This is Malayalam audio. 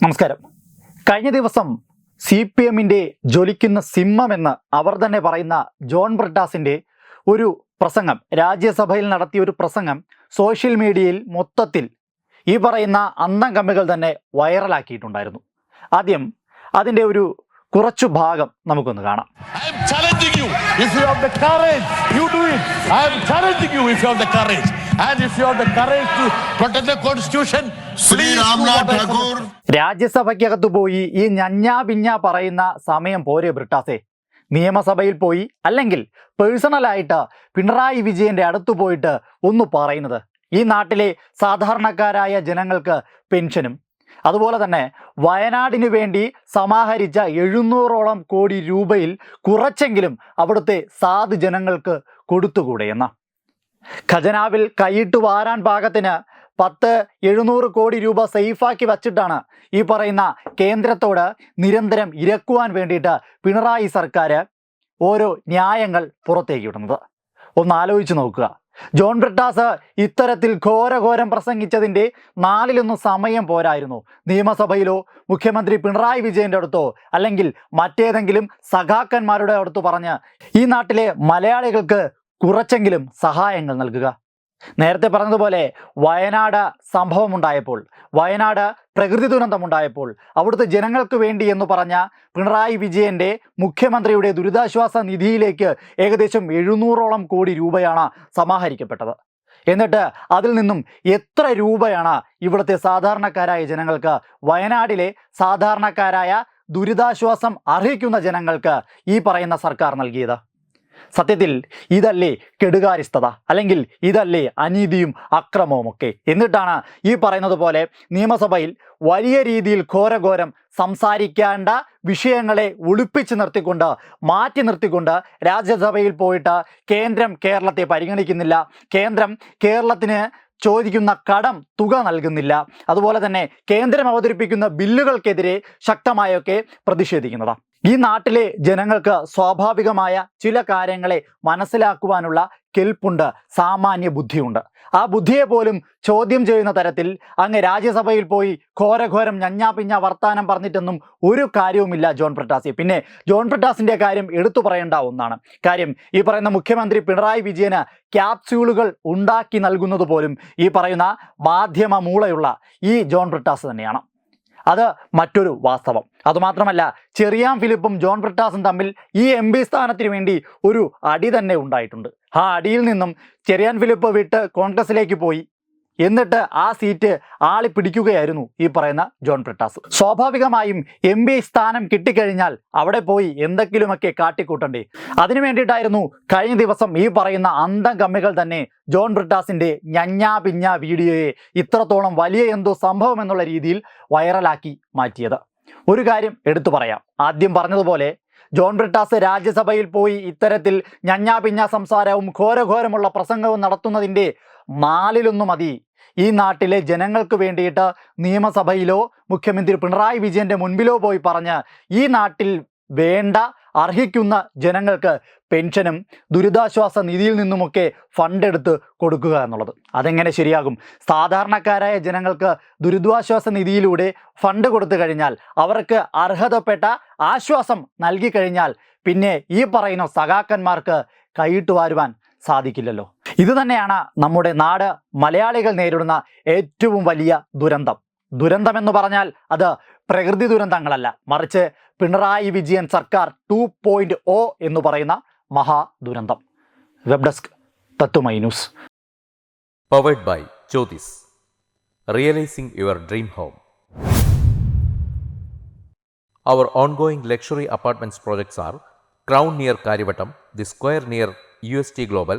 നമസ്കാരം കഴിഞ്ഞ ദിവസം സി പി എമ്മിന്റെ ജ്വലിക്കുന്ന സിംഹമെന്ന് അവർ തന്നെ പറയുന്ന ജോൺ ബ്രിട്ടാസിന്റെ ഒരു പ്രസംഗം രാജ്യസഭയിൽ നടത്തിയ ഒരു പ്രസംഗം സോഷ്യൽ മീഡിയയിൽ മൊത്തത്തിൽ ഈ പറയുന്ന അന്തം കമ്മികൾ തന്നെ വൈറലാക്കിയിട്ടുണ്ടായിരുന്നു ആദ്യം അതിന്റെ ഒരു കുറച്ചു ഭാഗം നമുക്കൊന്ന് കാണാം. If you have the courage, you do it. Challenging you if you have the courage. And if you the courage to protect the constitution, Shri Ramnath suggest. രാജ്യസഭയ്ക്കകത്ത് പോയി ഈ ഞഞ്ഞാ പിഞ്ഞാ പറയുന്ന സമയം പോരെ ബ്രിട്ടാസേ. നിയമസഭയിൽ പോയി അല്ലെങ്കിൽ പേഴ്സണലായിട്ട് പിണറായി വിജയന്റെ അടുത്ത് പോയിട്ട് ഒന്ന് പറയുന്നത്. ഈ നാട്ടിലെ സാധാരണക്കാരായ ജനങ്ങൾക്ക് പെൻഷനും. അതുപോലെ തന്നെ വയനാടിന് വേണ്ടി സമാഹരിച്ച എഴുന്നൂറോളം കോടി രൂപയിൽ കുറച്ചെങ്കിലും അവിടുത്തെ സാധു ജനങ്ങൾക്ക് കൊടുത്തുകൂടെ എന്ന. ഖജനാവിൽ കൈയിട്ട് വാരാൻ പാകത്തിന് പത്ത് എഴുന്നൂറ് കോടി രൂപ സേഫാക്കി വച്ചിട്ടാണ് ഈ പറയുന്ന കേന്ദ്രത്തോട് നിരന്തരം ഇരക്കുവാൻ വേണ്ടിയിട്ട് പിണറായി സർക്കാർ ഓരോ ന്യായങ്ങൾ പുറത്തേക്ക് വിടുന്നത് ഒന്ന് ആലോചിച്ച് നോക്കുക. ജോൺ ബ്രിട്ടാസ് ഇത്തരത്തിൽ ഘോരഘോരം പ്രസംഗിച്ചതിന്റെ നാലിലൊന്ന് സമയം പോരായിരുന്നു. നിയമസഭയിലോ മുഖ്യമന്ത്രി പിണറായി വിജയന്റെ അടുത്തോ അല്ലെങ്കിൽ മറ്റേതെങ്കിലും സഖാക്കന്മാരുടെ അടുത്ത് പറഞ്ഞ് ഈ നാട്ടിലെ മലയാളികൾക്ക് കുറച്ചെങ്കിലും സഹായങ്ങൾ നൽകുക. നേരത്തെ പറഞ്ഞതുപോലെ വയനാട് സംഭവമുണ്ടായപ്പോൾ വയനാട് പ്രകൃതി ദുരന്തമുണ്ടായപ്പോൾ അവിടുത്തെ ജനങ്ങൾക്ക് വേണ്ടി എന്ന് പറഞ്ഞ പിണറായി വിജയന്റെ മുഖ്യമന്ത്രിയുടെ ദുരിതാശ്വാസ നിധിയിലേക്ക് ഏകദേശം എഴുന്നൂറോളം കോടി രൂപയാണ് സമാഹരിക്കപ്പെട്ടത്. എന്നിട്ട് അതിൽ നിന്നും എത്ര രൂപയാണ് ഇവിടുത്തെ സാധാരണക്കാരായ ജനങ്ങൾക്ക് വയനാടിലെ സാധാരണക്കാരായ ദുരിതാശ്വാസം അർഹിക്കുന്ന ജനങ്ങൾക്ക് ഈ പറയുന്ന സർക്കാർ നൽകിയത്? സത്യത്തിൽ ഇതല്ലേ കെടുകാര്യസ്ഥത അല്ലെങ്കിൽ ഇതല്ലേ അനീതിയും അക്രമവും ഒക്കെ? എന്നിട്ടാണ് ഈ പറയുന്നത് പോലെ നിയമസഭയിൽ വലിയ രീതിയിൽ ഘോരഘോരം സംസാരിക്കേണ്ട വിഷയങ്ങളെ ഒളിപ്പിച്ച് നിർത്തിക്കൊണ്ട് മാറ്റി നിർത്തിക്കൊണ്ട് രാജ്യസഭയിൽ പോയിട്ട് കേന്ദ്രം കേരളത്തെ പരിഗണിക്കുന്നില്ല. കേന്ദ്രം കേരളത്തിന് ചോദിക്കുന്ന കടം തുക നൽകുന്നില്ല. അതുപോലെ തന്നെ കേന്ദ്രം അവതരിപ്പിക്കുന്ന ബില്ലുകൾക്കെതിരെ ശക്തമായൊക്കെ പ്രതിഷേധിക്കുന്നതാണ് ഈ നാട്ടിലെ ജനങ്ങൾക്ക് സ്വാഭാവികമായ ചില കാര്യങ്ങളെ മനസ്സിലാക്കുവാനുള്ള കെൽപ്പുണ്ട് സാമാന്യ ബുദ്ധിയുണ്ട്. ആ ബുദ്ധിയെ പോലും ചോദ്യം ചെയ്യുന്ന തരത്തിൽ അങ്ങ് രാജ്യസഭയിൽ പോയി ഘോരഘോരം ഞഞ്ഞാ പിഞ്ഞ വർത്താനം പറഞ്ഞിട്ടൊന്നും ഒരു കാര്യവുമില്ല ജോൺ പ്രട്ടാസി. പിന്നെ ജോൺ പ്രട്ടാസിന്റെ കാര്യം എടുത്തു പറയേണ്ട ഒന്നാണ്. കാര്യം ഈ പറയുന്ന മുഖ്യമന്ത്രി പിണറായി വിജയന് ക്യാപ്സ്യൂളുകൾ ഉണ്ടാക്കി നൽകുന്നത് പോലും ഈ പറയുന്ന മാധ്യമ മൂളയുള്ള ഈ ജോൺ പ്രട്ടാസ് തന്നെയാണ്. അത് മറ്റൊരു വാസ്തവം. അതുമാത്രമല്ല ചെറിയാൻ ഫിലിപ്പും ജോൺ ബ്രിട്ടാസും തമ്മിൽ ഈ എം പി സ്ഥാനത്തിന് വേണ്ടി ഒരു അടി തന്നെ ഉണ്ടായിട്ടുണ്ട്. ആ അടിയിൽ നിന്നും ചെറിയാൻ ഫിലിപ്പ് വിട്ട് കോൺഗ്രസിലേക്ക് പോയി. എന്നിട്ട് ആ സീറ്റ് ആളി പിടിക്കുകയായിരുന്നു ഈ പറയുന്ന ജോൺ ബ്രിട്ടാസ്. സ്വാഭാവികമായും എം പി സ്ഥാനം കിട്ടിക്കഴിഞ്ഞാൽ അവിടെ പോയി എന്തെങ്കിലുമൊക്കെ കാട്ടിക്കൂട്ടണ്ടേ? അതിനു വേണ്ടിയിട്ടായിരുന്നു കഴിഞ്ഞ ദിവസം ഈ പറയുന്ന അന്തം കമ്മികൾ തന്നെ ജോൺ ബ്രിട്ടാസിന്റെ ഞഞ്ഞാ പിഞ്ഞ വീഡിയോയെ ഇത്രത്തോളം വലിയ എന്തോ സംഭവം എന്നുള്ള രീതിയിൽ വൈറലാക്കി മാറ്റിയത്. ഒരു കാര്യം എടുത്തു പറയാം. ആദ്യം പറഞ്ഞതുപോലെ ജോൺ ബ്രിട്ടാസ് രാജ്യസഭയിൽ പോയി ഇത്തരത്തിൽ ഞഞ്ഞാ പിഞ്ഞ സംസാരവും ഘോരഘോരമുള്ള പ്രസംഗവും നടത്തുന്നതിന്റെ നാലിലൊന്നു മതി. ഈ നാട്ടിലെ ജനങ്ങൾക്ക് വേണ്ടിയിട്ട് നിയമസഭയിലോ മുഖ്യമന്ത്രി പിണറായി വിജയന്റെ മുൻപിലോ പോയി പറഞ്ഞ് ഈ നാട്ടിൽ വേണ്ട അർഹിക്കുന്ന ജനങ്ങൾക്ക് പെൻഷനും ദുരിതാശ്വാസ നിധിയിൽ നിന്നുമൊക്കെ ഫണ്ട് എടുത്ത് കൊടുക്കുക എന്നുള്ളത്. അതെങ്ങനെ ശരിയാകും? സാധാരണക്കാരായ ജനങ്ങൾക്ക് ദുരിതാശ്വാസ നിധിയിലൂടെ ഫണ്ട് കൊടുത്തു കഴിഞ്ഞാൽ അവർക്ക് അർഹതപ്പെട്ട ആശ്വാസം നൽകി കഴിഞ്ഞാൽ പിന്നെ ഈ പറയുന്ന സഖാക്കന്മാർക്ക് കൈയിട്ട് വാരുവാൻ സാധിക്കില്ലല്ലോ. ഇത് തന്നെയാണ് നമ്മുടെ നാട് മലയാളികൾ നേരിടുന്ന ഏറ്റവും വലിയ ദുരന്തം. ദുരന്തം എന്ന് പറഞ്ഞാൽ അത് പ്രകൃതി ദുരന്തങ്ങളല്ല. മറിച്ച് പിണറായി വിജയൻ സർക്കാർ ടു പോയിന്റ് ഒ എന്ന് പറയുന്ന മഹാ ദുരന്തം. Web desk തത്വമൈനൂസ് powered by Jyothis realising your dream home our ongoing luxury apartments projects are crown near Kariavattom the square near U S T global